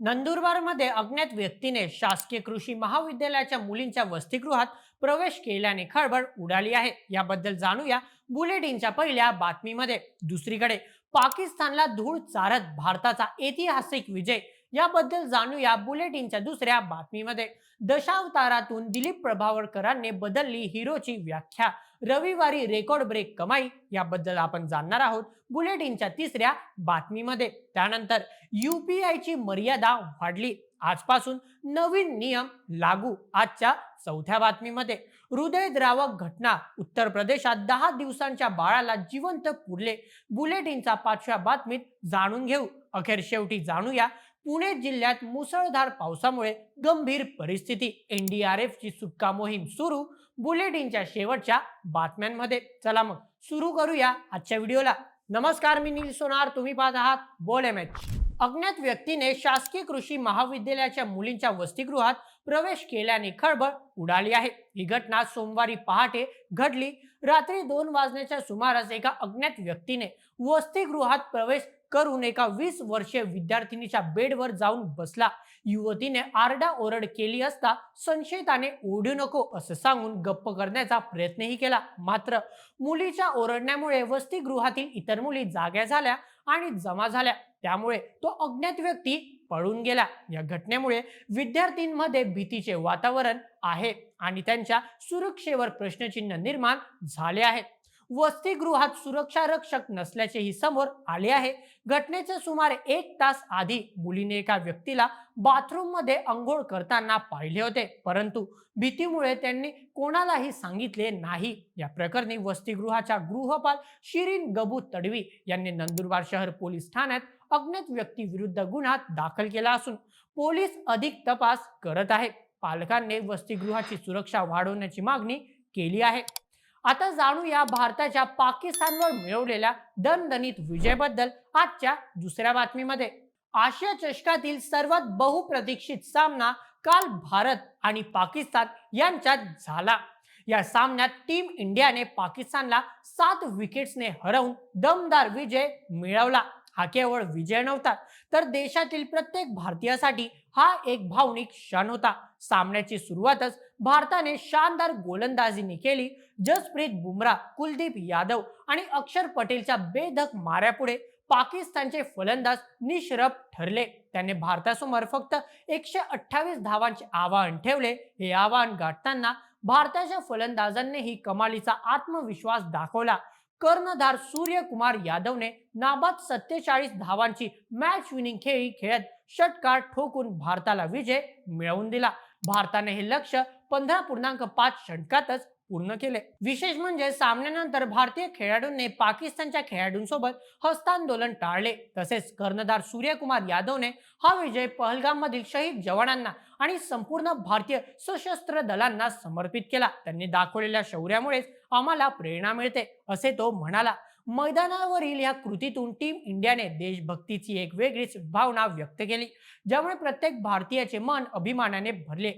नंदुरबारमध्ये अज्ञात व्यक्तीने शासकीय कृषी महाविद्यालयाच्या मुलींच्या वसतिगृहात प्रवेश केल्याने खळबळ उडाली आहे. याबद्दल जाणूया बुलेटिनच्या पहिल्या बातमीमध्ये. दुसरीकडे पाकिस्तानला धूळ चारत भारताचा ऐतिहासिक विजय याबद्दल जाणूया बुलेटिनच्या दुसऱ्या बातमीमध्ये. दशावतारातून दिलीप प्रभावळकरांनी बदलली हिरोची व्याख्या. रविवारी रेकॉर्ड ब्रेक कमाई याबद्दल आपण जाणणार आहोत बुलेटिनच्या तिसऱ्या बातमीमध्ये. त्यानंतर UPI ची मर्यादा वाढली. आजपासून नवीन नियम लागू आजच्या चौथ्या बातमीमध्ये. हृदयद्रावक घटना उत्तर प्रदेशात दहा दिवसांच्या बाळाला जिवंत पुरले. बुलेटिनचा पाचव्या बातमीत जाणून घेऊ. अखेर शेवटी जाणूया पुणे जिल्ह्यात मुसळधार पावसामुळे गंभीर परिस्थिती. एनडीआरएफची सुटका मोहीम सुरू. बुलेटिनच्या शेवटच्या बातम्यांमध्ये. चला मग सुरू करूया आजच्या व्हिडिओला. नमस्कार मी नील सोनार. तुम्ही पाहत आहात बोल एम एच. अज्ञात व्यक्तीने शासकीय कृषी महाविद्यालयाच्या मुलींच्या वसतिगृहात प्रवेश केल्याने खळबळ उडाली आहे. ही घटना सोमवारी पहाटे घडली. रात्री दोन वाजण्याच्या सुमारास एका अज्ञात व्यक्तीने वसतिगृहात प्रवेश करून एका वीस वर्षीय विद्यार्थिनीच्या बेडवर जाऊन बसला. युवतीने आरडा ओरड केली असता संशयिताने ओढू नको असं सांगून गप्प करण्याचा प्रयत्नही केला. मात्र मुलीच्या ओरडण्यामुळे वसतिगृहातील इतर मुली जाग्या झाल्या आणि जमा झाल्या. त्यामुळे तो अज्ञात व्यक्ती पळून गेला. या घटनेमुळे विद्यार्थ्यांमध्ये भीतीचे वातावरण आहे आणि त्यांच्या सुरक्षेवर प्रश्नचिन्ह निर्माण झाले आहेत. वसतिगृहात सुरक्षा रक्षक नसल्याचेही समोर आले आहे. घटनेचे सुमारे एक तास आधी मुलीने एका व्यक्तीला बाथरूममध्ये अंघोळ करताना पाहिले होते. परंतु भीतीमुळे त्यांनी कोणालाही सांगितले नाही. या प्रकरणी वसतिगृहाच्या गृहपाल शिरीन गबू तडवी यांनी नंदुरबार शहर पोलीस ठाण्यात अज्ञात व्यक्ती विरुद्ध गुन्हा दाखल केला असून पोलीस अधिक तपास करत आहे. पालकांनी वसतिगृहाची सुरक्षा वाढवण्याची मागणी केली आहे. आता जाणूया भारताच्या पाकिस्तानवर मिळवलेल्या दणदणीत विजयाबद्दल आजच्या दुसऱ्या बातमीमध्ये. आशिया चषकातील सर्वात बहुप्रतीक्षित सामना काल भारत आणि पाकिस्तान यांच्यात झाला. या सामन्यात टीम इंडियाने पाकिस्तानला सात विकेट्सने हरवून दमदार विजय मिळवला. हा केवळ विजय नव्हता तर देशातील प्रत्येक भारतीयासाठी हा एक भावनिक क्षण होता. सामन्याची सुरुवातच भारताने शानदार गोलंदाजीने केली. जसप्रीत बुमराह कुलदीप यादव आणि अक्षर पटेलच्या बेधक माऱ्यापुढे पाकिस्तानचे फलंदाज निश्रप ठरले. त्याने भारतासमोर फक्त एकशे अठ्ठावीस धावांचे आवाहन ठेवले. हे आवाहन गाठताना भारताच्या फलंदाजांनीही कमालीचा आत्मविश्वास दाखवला. कर्णधार सूर्यकुमार यादवने नाबाद सत्तेचाळीस धावांची मॅच विनिंग खेळी खेळत षटकार ठोकून भारताला विजय मिळवून दिला. भारताने हे लक्ष पंधरा पूर्णांक पाच षटकातच पूर्ण केले. विशेष म्हणजे सामन्यानंतर भारतीय खेळाडूंनी पाकिस्तानच्या खेळाडूंसोबत हस्तांदोलन टाळले. तसेच कर्णधार सूर्यकुमार यादवने हा विजय पहलगाम मधील शहीद जवानांना आणि संपूर्ण भारतीय सशस्त्र दलांना समर्पित केला. त्यांनी दाखवलेल्या शौर्यामुळेच आम्हाला प्रेरणा मिळते असे तो म्हणाला. मैदानावरील या कृतीतून टीम इंडियाने देशभक्तीची एक वेगळीच भावना व्यक्त केली ज्यामुळे प्रत्येक भारतीयाचे मन अभिमानाने भरले.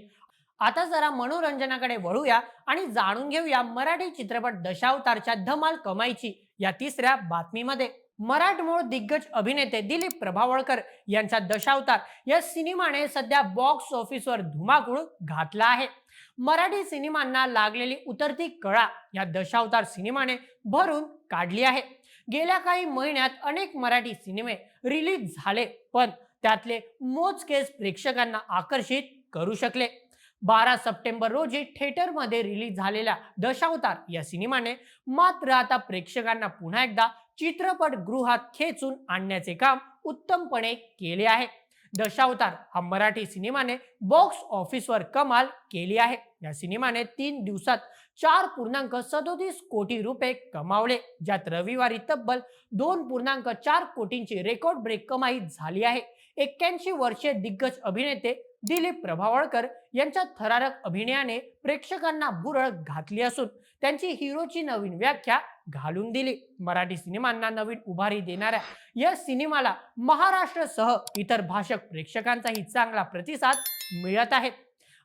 आता जरा मनोरंजनाकडे वळूया आणि जाणून घेऊया मराठी चित्रपट दशावतारच्या धमाल कमाईची या तिसऱ्या बातमीमध्ये. मराठमोळ दिग्गज अभिनेते दिलीप प्रभावळकर यांचा दशावतार या सिनेमाने सध्या बॉक्स ऑफिसवर धुमाकूळ घातला आहे. मराठी सिनेमांना लागलेली उतरती कळा या दशावतार सिनेमाने भरून काढली आहे. गेल्या काही महिन्यात अनेक मराठी सिनेमे रिलीज झाले पण त्यातले मोजकेच प्रेक्षकांना आकर्षित करू शकले. बारा सप्टेंबर रोजी थिएटरमध्ये रिलीज झालेल्या दशावतार या सिनेमाने मात्र आता प्रेक्षकांना पुन्हा एकदा चित्रपट गृहात खेचून आणण्याचे काम उत्तमपणे केले आहे. दशावतार हा मराठी सिनेमाने बॉक्स ऑफिसवर कमाल केली आहे. या सिनेमाने तीन दिवसात चार पूर्णांक सदोतीस कोटी रुपये कमावले. ज्यात रविवारी तब्बल दोन पूर्णांक चार कोटींची रेकॉर्ड ब्रेक कमाई झाली आहे. एक्क्याऐंशी वर्षे दिग्गज अभिनेते दिलीप प्रभावळकर यांच्या थरारक अभिनयाने प्रेक्षकांना भुरळ घातली असून त्यांची हिरोची नवीन व्याख्या घालून दिली. मराठी सिनेमांना नवीन उभारी देणाऱ्या या सिनेमाला महाराष्ट्रसह इतर भाषक प्रेक्षकांचाही चांगला प्रतिसाद मिळत आहे.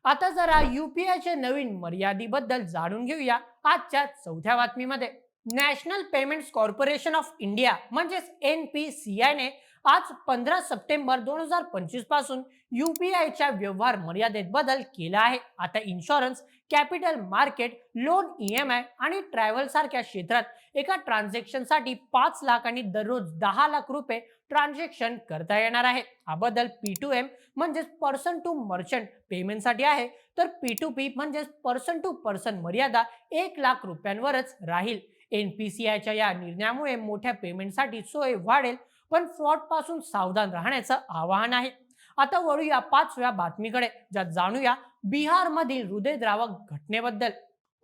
आता जरा युपीआयच्या नवीन मर्यादेबद्दल जाणून घेऊया आजच्या चौथ्या बातमीमध्ये. National Payments Corporation of India म्हणजेच एन पी सी आयने आज पंधरा सप्टेंबर दोन हजार पंचवीसपासून युपीआयच्या व्यवहार मर्यादेत बदल केला आहे. आता insurance capital market loan E M I आणि ट्रॅव्हल सारख्या क्षेत्रात एका ट्रान्झॅक्शनसाठी पाच लाख आणि दररोज दहा लाख रुपये ट्रान्झॅक्शन करता येणार आहे. हा बदल पी टू एम म्हणजेच पर्सन टू मर्चंट पेमेंटसाठी आहे. तर पी टू पी म्हणजेच पर्सन टू पर्सन मर्यादा एक लाख रुपयांवरच राहील. एनपीसीआयच्या या निर्णयामुळे मोठ्या पेमेंटसाठी सोय वाढेल. पण फ्रॉडपासून सावधान राहण्याचं आवाहन आहे. आता वळूया पाचव्या बातमीकडे ज्यात जाणूया बिहारमधील हृदयद्रावक घटनेबद्दल.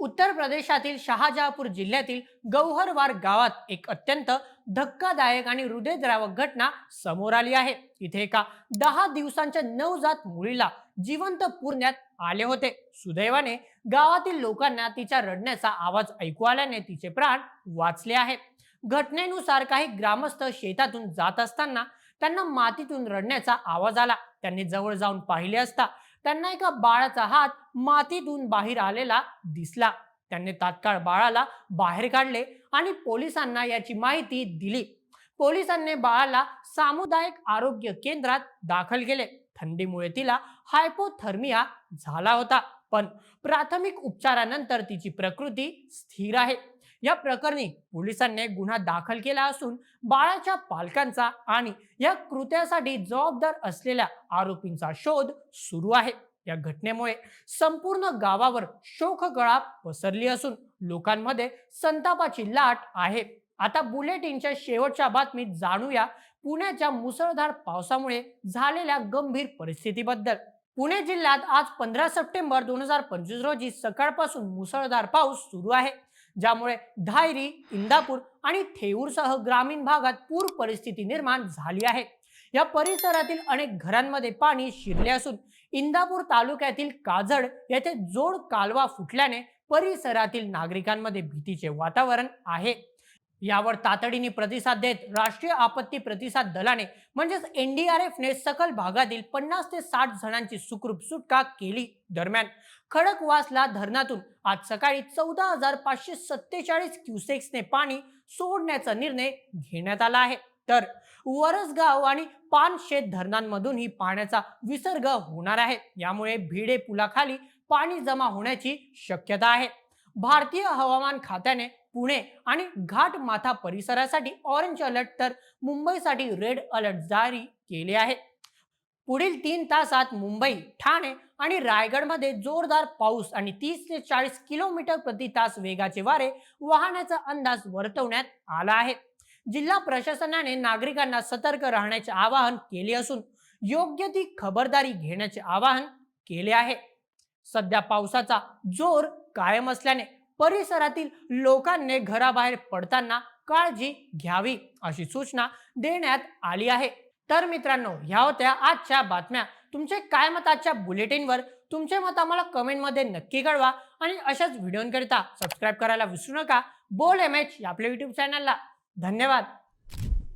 उत्तर प्रदेशातील शहाजहापूर जिल्ह्यातील गौहरवार गावात एक अत्यंत धक्कादायक आणि हृदयद्रावक घटना समोर आली आहे. इथे एका दहा दिवसांच्या नवजात मुलीला जिवंत पुरण्यात आले होते. सुदैवाने गावातील लोकांना तिच्या रडण्याचा आवाज ऐकू आल्याने तिचे प्राण वाचले आहेत घटनेनुसार काही ग्रामस्थ शेतातून जात असताना त्यांना मातीतून रडण्याचा आवाज आला. त्यांनी जवळ जाऊन पाहिले असता त्यांना एका बाळाचा हात मातीतून बाहेर आलेला दिसला. त्यांनी तात्काळ बाळाला बाहेर काढले आणि पोलिसांना याची माहिती दिली. पोलिसांनी बाळाला सामुदायिक आरोग्य केंद्रात दाखल केले. थंडीमुळे तिला हायपोथर्मिया झाला होता. पण प्राथमिक उपचारानंतर तिची प्रकृती स्थिर आहे. या प्रकरणी पोलिसांनी गुन्हा दाखल केला असून बाळाच्या पालकांचा आणि या कृत्यासाठी जबाबदार असलेल्या आरोपींचा शोध सुरू आहे. या घटनेमुळे संपूर्ण गावावर शोकगळा पसरली असून लोकांमध्ये संतापाची लाट आहे. आता बुलेटिनच्या शेवटच्या बातमीत जाणूया पुण्याच्या मुसळधार पावसामुळे झालेल्या गंभीर परिस्थितीबद्दल. पुणे जिल्ह्यात आज पंधरा सप्टेंबर दोन हजार पंचवीस रोजी सकाळपासून मुसळधार पाऊस सुरू आहे. ज्यामुळे धायरी इंदापूर आणि थेऊरसह ग्रामीण भागात पूर परिस्थिती निर्माण झाली आहे. या परिसरातील अनेक घरांमध्ये पाणी शिरले असून इंदापूर तालुक्यातील काजड येथे जोड कालवा फुटल्याने परिसरातील नागरिकांमध्ये भीतीचे वातावरण आहे. यावर तातडीने प्रतिसाद देत राष्ट्रीय आपत्ती प्रतिसाद दलाने म्हणजेच एनडीआरएफने सकल भागातील पन्नास ते साठ जणांची सुखरूप सुटका केली दरम्यान. खडकवासला धरणातून आज सकाळी चौदा हजार पाचशे सत्तेचाळीस क्युसेक्सने पाणी सोडण्याचा निर्णय घेण्यात आला आहे. तर वरसगाव आणि पानशेत धरणांमधूनही पाण्याचा विसर्ग होणार आहे. यामुळे भिडे पुलाखाली पाणी जमा होण्याची शक्यता आहे. भारतीय हवामान खात्याने पुणे आणि घाट माथा परिसरासाठी ऑरेंज अलर्ट तर मुंबईसाठी रेड अलर्ट जारी केले आहे पुढील तीन तासात मुंबई ठाणे आणि रायगडमध्ये जोरदार पाऊस आणि तीस ते चाळीस किलोमीटर प्रति तास वेगाचे वारे वाहण्याचा अंदाज वर्तवण्यात आला आहे. जिल्हा प्रशासनाने नागरिकांना सतर्क राहण्याचे आवाहन केले असून योग्य ती खबरदारी घेण्याचे आवाहन केले आहे. सध्या पावसाचा जोर कायम असल्याने परिसरातील लोकांनी घराबाहेर पडताना काळजी घ्यावी अशी सूचना देण्यात आली आहे. तर मित्रांनो ह्या होत्या आजच्या बातम्या. तुमचे काय मत आजच्या बुलेटिनवर? तुमचे मत आम्हाला कमेंटमध्ये नक्की कळवा आणि अशाच व्हिडिओंकरिता सबस्क्राईब करायला विसरू नका. बोल एम एच या आपल्या युट्यूब चॅनलला धन्यवाद.